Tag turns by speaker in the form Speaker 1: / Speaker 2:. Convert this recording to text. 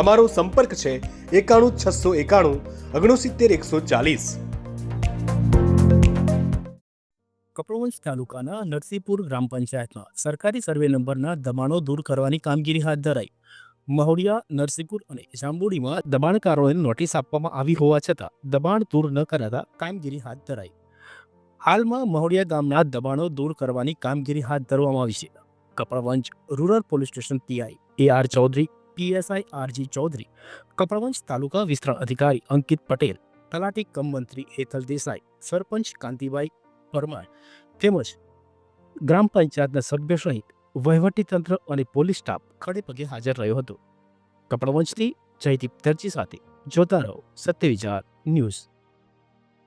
Speaker 1: અમારો સંપર્ક છે એકાણું છસો એકાણું ઓગણસિત્તેર એકસો ચાલીસ.
Speaker 2: કપડવંશ તાલુકાના નરસિંહપુર ગ્રામ પંચાયતમાં સરકારી સર્વે નંબરના દબાણો દૂર કરવાની કામગીરી હાથ ધરાઈ. મહોડિયા નરસિંહપુર અને જાંબુડીમાં દબાણકારોને નોટિસ આપવામાં આવી હોવા છતાં દબાણ દૂર ન કરાતા કામગીરી હાથ ધરાઈ. હાલમાં મહોડિયા ગામના દબાણો દૂર કરવાની કામગીરી હાથ ધરવામાં આવી છે. Kapadvanj rural police station PI A R Chaudhary PSI RG Chaudhary, Kapadvanj taluka વિસ્તરણ અધિકારી અંકિત પટેલ, તલાટી કમ મંત્રી હેતલ દેસાઈ, સરપંચ કાંતિભાઈ પરમાર તેમજ ગ્રામ પંચાયતના સભ્ય સહિત વહીવટીતંત્ર અને પોલીસ સ્ટાફ ખડે પગે હાજર રહ્યો હતો. કપડવંજથી જયદીપ દરજી સાથે જોતા રહો સત્ય ન્યૂઝ.